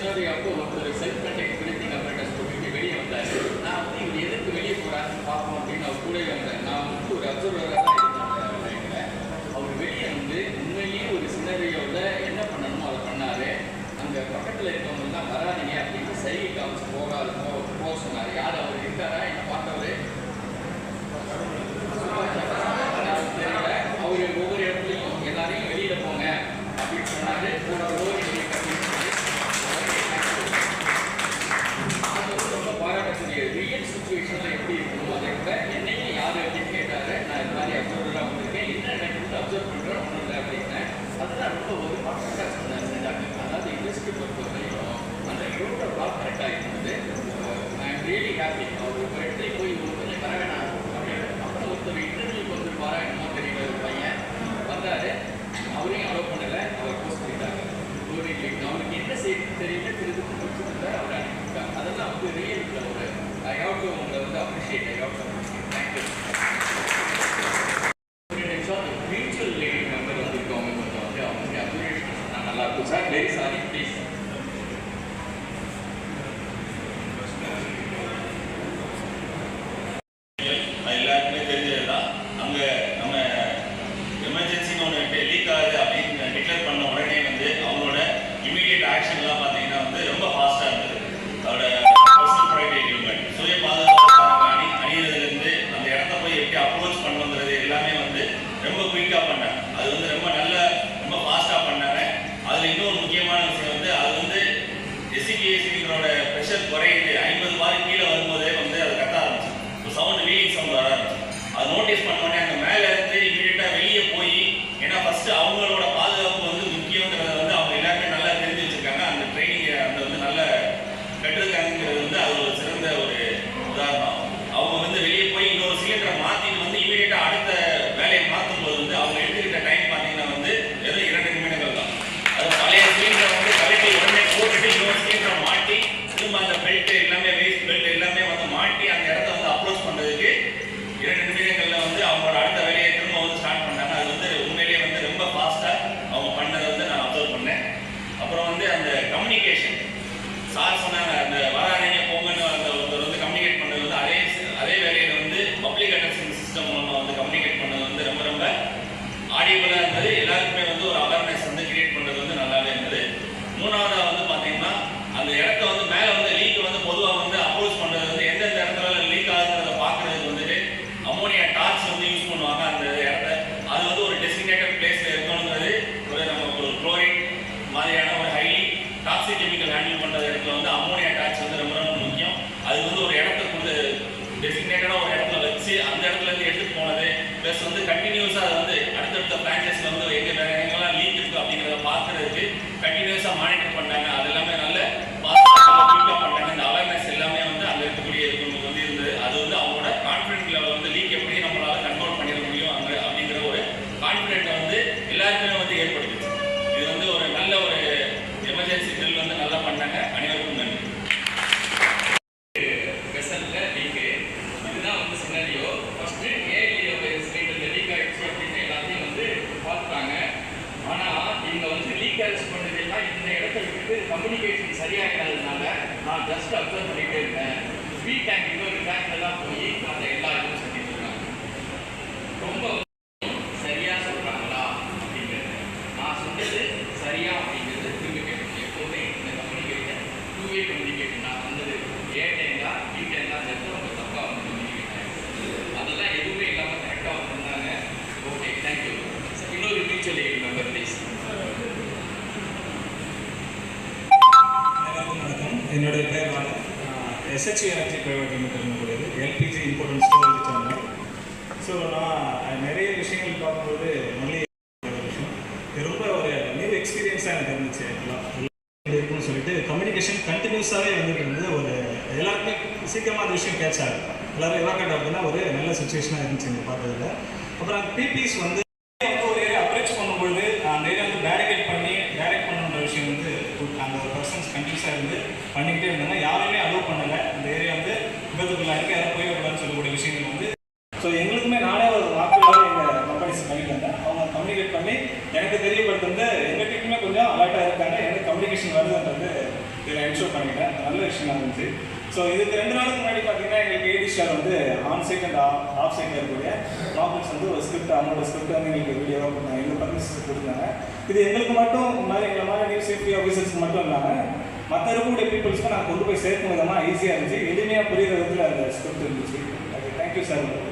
s c e n o r i a p o of the e x c i t e m e எசிபிஎஸ்டிங்களோட pressure குறையுது ஐம்பது பாருக்கு கீழே வரும்போதே வந்து அது கத்த ஆரம்பிச்சு ஸோ சவுண்ட் வீலிங் சவுண்ட் வர ஆரம்பிச்சு அது நோட்டீஸ் பண்ணோடனே அந்த மேலே இருந்து இமீடியட்டாக வெளியே போய் ஏன்னா ஃபஸ்ட்டு அவங்க வேல்யூபிளாக இருந்தது எல்லாருக்குமே வந்து ஒரு அவேர்னஸ் வந்து கிரியேட் பண்ணுறது வந்து நல்லாவே இருந்தது மூணாவதாக வந்து பார்த்தீங்கன்னா அந்த இடத்த வந்து மேலே வந்து லீக் வந்து பொதுவாக வந்து அப்ரோச் பண்ணுறது வந்து எந்தெந்த இடத்துல லீக் ஆகுங்கிறத பார்க்குறதுக்கு வந்துட்டு அம்மோனியா டார்ச் வந்து யூஸ் பண்ணுவாங்க அந்த இடத்த அது வந்து ஒரு டெசிக்னேட்டட் பிளேஸில் இருக்கணுங்கிறது ஒரு நம்ம ஒரு குளோரின் மாதிரியான ஒரு ஹைலி டாக்ஸிக் கெமிக்கல் ஹேண்டில் பண்ணுற இடத்துல வந்து அம்மோனியா டார்ச் வந்து ரொம்ப ரொம்ப முக்கியம் அது வந்து ஒரு இடத்த கொண்டு டெசிக்னேட்டடாக ஒரு இடத்துல வச்சு அந்த இடத்துல இருந்து எடுத்துகிட்டு போனது ப்ளஸ் வந்து கண்டினியூஸாக அது வந்து அந்த பிரான்ச்சைஸ் வந்து எங்கெல்லாம் லீக் இருக்கு அப்படிங்கிறத பார்க்கறதுக்கு கண்டினியூஸா மானிட்டர் பண்ணாங்க அதை புதுசாக இருந்துச்சு இருக்கும்னு சொல்லிட்டு கம்யூனிகேஷன் கண்டினியூஸாகவே வந்துட்டு இருந்து ஒரு எல்லாருக்குமே சீக்கிரமாக அந்த விஷயம் கேட்ச் ஆகுது எல்லாரும் எவாகட் ஆகுதுன்னா ஒரு நல்ல சுச்சுவேஷனாக இருந்துச்சு இந்த பார்த்ததில் அப்புறம் பிபிஸ் வந்து ஒரு ஏரியா அப்ரோச் பண்ணும்பொழுது அந்த ஏரியா வந்து பேரிகேட் பண்ணி டேரக்ட் பண்ணுன்ற விஷயம் வந்து அந்த ஒரு பர்சன்ஸ் கண்டினியூஸாக இருந்து பண்ணிக்கிட்டே இருந்தாங்க யாருமே அலோவ் பண்ணலை அந்த ஏரியா வந்து விபத்துக்குள்ளாக இருக்குது யாரும் போயிடக்கூடாதுன்னு சொல்லக்கூடிய விஷயங்கள் வந்து ஸோ எங்களுக்கு இதில் என்ஷோர் பண்ணிட்டேன் நல்ல விஷயமா இருந்துச்சு ஸோ இதுக்கு ரெண்டு நாளுக்கு முன்னாடி பார்த்தீங்கன்னா எங்களுக்கு ஏடி ஸ்டார் வந்து ஆன் சைட் அண்ட் ஆஃப் சைட்டில் இருக்கக்கூடிய ப்ராப்ளம்ஸ் வந்து ஒரு ஸ்கிரிப்ட் அவங்களோட ஸ்கிரிப்ட் வந்து எங்களுக்கு வீடியோவாக கொடுத்தாங்க எங்கள் பர்மிஷன் கொடுத்தாங்க இது எங்களுக்கு மட்டும் இந்த மாதிரி எங்களை மாதிரி நியூ சேஃப்டி ஆஃபீஸர்ஸ்க்கு மட்டும் இல்லாமல் மற்ற இருக்கக்கூடிய பீப்புள்ஸ்க்கு நாங்கள் கொண்டு போய் சேர்க்கும் விதமாக ஈஸியாக இருந்துச்சு எளிமையாக புரியுற விதத்தில் அந்த ஸ்கிரிப்ட் இருந்துச்சு okay thank you sir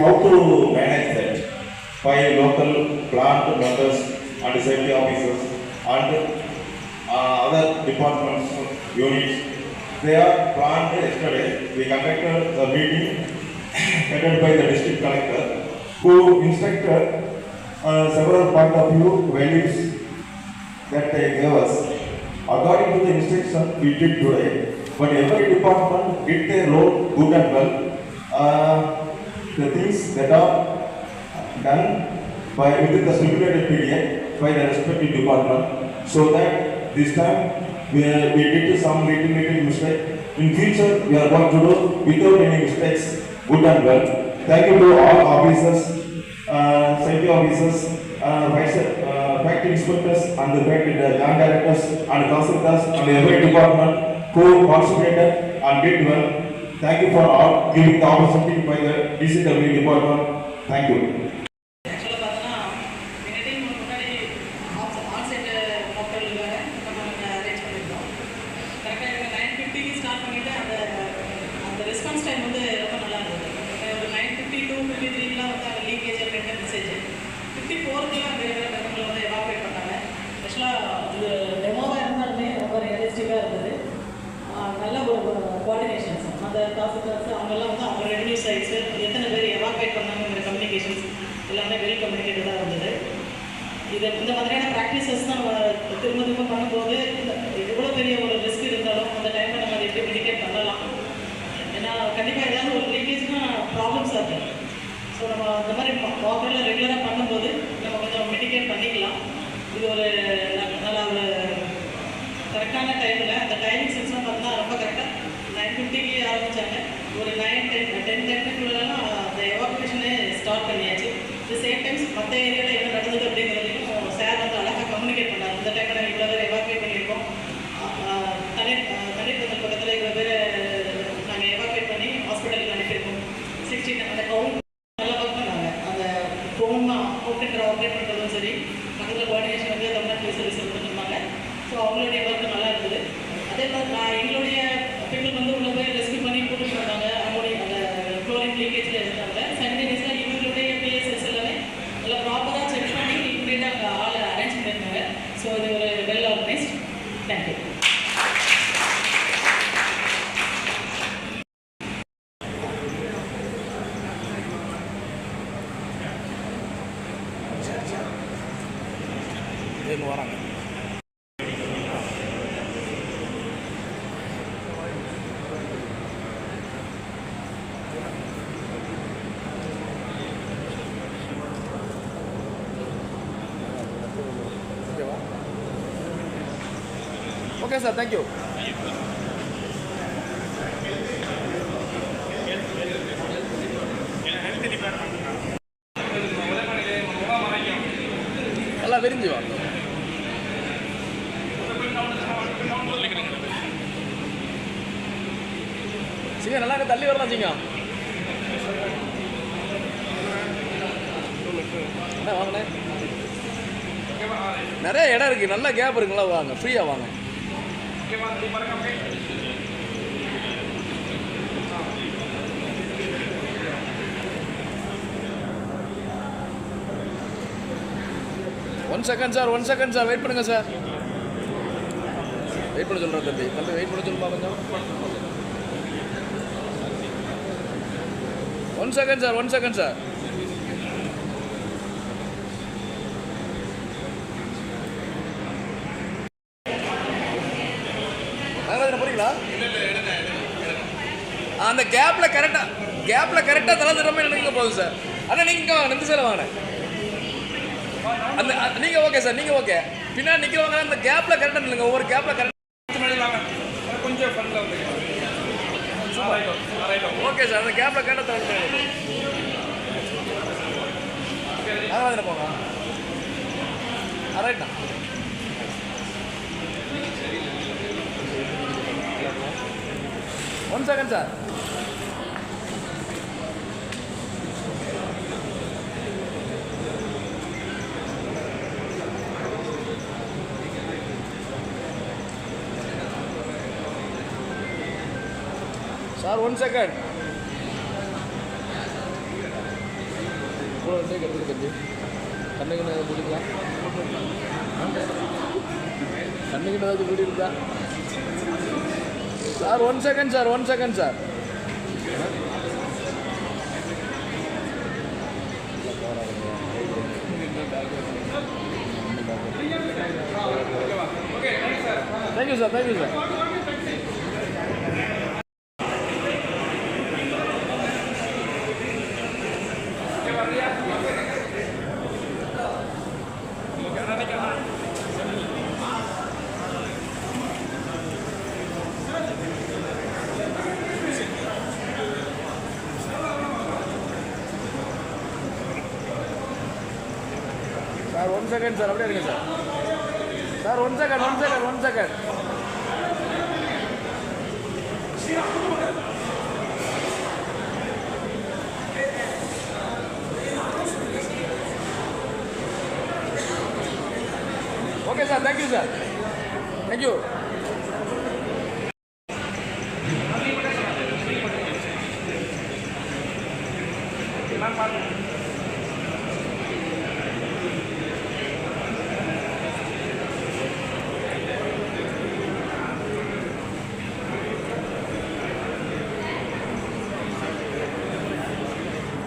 How to manage that? by local plant workers and safety officers and uh, other departments, units. They are planned yesterday. We conducted a meeting headed by the district collector who inspected uh, several point of view values that they gave us. According to the instruction we did today, but every department did their role good and well. Uh, the things that are done by within the simulated period by the respective department so that this time we, are, we did some little little mistake. In future we are going to do without any mistakes good and well. Thank you to all officers, uh, safety officers, uh, vice, uh, factory inspectors and the uh, land directors and consultants and every department who concentrated and did well. Thank you for all giving the opportunity by the DCW department. Thank you. Response time வந்து ரொம்ப நல்லா ஒரு nine fifty two fifty த்ரீலாம் வந்து leakage அப்படின்ற message fifty ஃபோருக்குலாம் வேறு வேறு பக்கங்களை வந்து எவாபரேட் பண்ணாங்க ஆக்சுவலாக இது டெமோவாக இருந்தாலுமே ரொம்ப ரியலிஸ்டிக்காக இருந்தது நல்ல ஒரு கோஆர்டினேஷன்ஸ் அந்த தாசில்தார்ஸ் அவங்கெல்லாம் வந்து அவங்க ரெவன்யூ சைட்ஸு எத்தனை பேர் எவாக்குவேட் பண்ணாங்கிற கம்யூனிகேஷன்ஸ் எல்லாமே வெல் கம்யூனிகேட்டடாக இருந்தது இது இந்த மாதிரியான ப்ராக்டிசஸ் தான் நம்ம திரும்ப திரும்ப பண்ணும்போது எவ்வளோ பெரிய ஒரு ரிஸ்க் இருந்தாலும் அந்த டைமில் நம்ம அதை எப்படி மெடிக்கேட் பண்ணலாம் ஏன்னா கண்டிப்பாக ஏதாவது ஒரு லீக்கேஜ்னா ப்ராப்ளம்ஸ் ஆகும் ஸோ நம்ம அந்த மாதிரி வாட்டரில் ரெகுலராக பண்ணும்போது நம்ம கொஞ்சம் மெடிக்கேட் பண்ணிக்கலாம் இது ஒரு நல்லா ஒரு கரெக்டான டைமில் அந்த டைமிங் ரொம்ப கரெக்டாக நைன் ஃபிஃப்டிக்கு ஆரம்பித்தாங்க ஒரு நைன் டென் டென் தேர்ட்டிக்குள்ளெல்லாம் அந்த எவாக்குவேஷனே ஸ்டார்ட் பண்ணியாச்சு இந்த சேம் டைம்ஸ் மற்ற ஏரியாவில் ஓகே சார் தேங்க்யூ நல்லா விரிஞ்சு வாங்க சிங்க நல்லா தள்ளி வரலாம் சிங்க என்ன வாங்கினேன் நிறைய இடம் இருக்குது நல்லா கேப் இருக்குங்களா வாங்க ஃப்ரீயாக வாங்க one second sir one second sir wait பண்ணுங்க சார் வெயிட் பண்ண சொல்கிறேன் தம்பி தம்பி வெயிட் பண்ண சொல்லுமா கொஞ்சம் one second sir one second sir அந்த கேப்பில் கரெக்டாக கேப்பில் கரெக்டாக தலை திறமை நினைக்க போகுது சார் அதான் நீங்கள் நின்று சார் வாங்க அந்த நீங்கள் ஓகே சார் நீங்கள் ஓகே பின்னாடி நிற்கிறவங்க அந்த கேப்பில் கரெக்டாக நில்லுங்க ஒவ்வொரு கேப்பில் கரெக்டாக கொஞ்சம் ஓகே சார் அந்த கேப்பில் கரெக்டாக தலை போகலாம் ரைட்டா one second sir sir one second கண்ணுக்கு ஏதாவது கண்ணுக்கு ஏதாவது Sir, 1 second, sir, 1 second, sir. Thank you, sir. Thank you, sir. Second sir அப்படியே இருங்க sir sir one second one second one second okay sir thank you sir thank you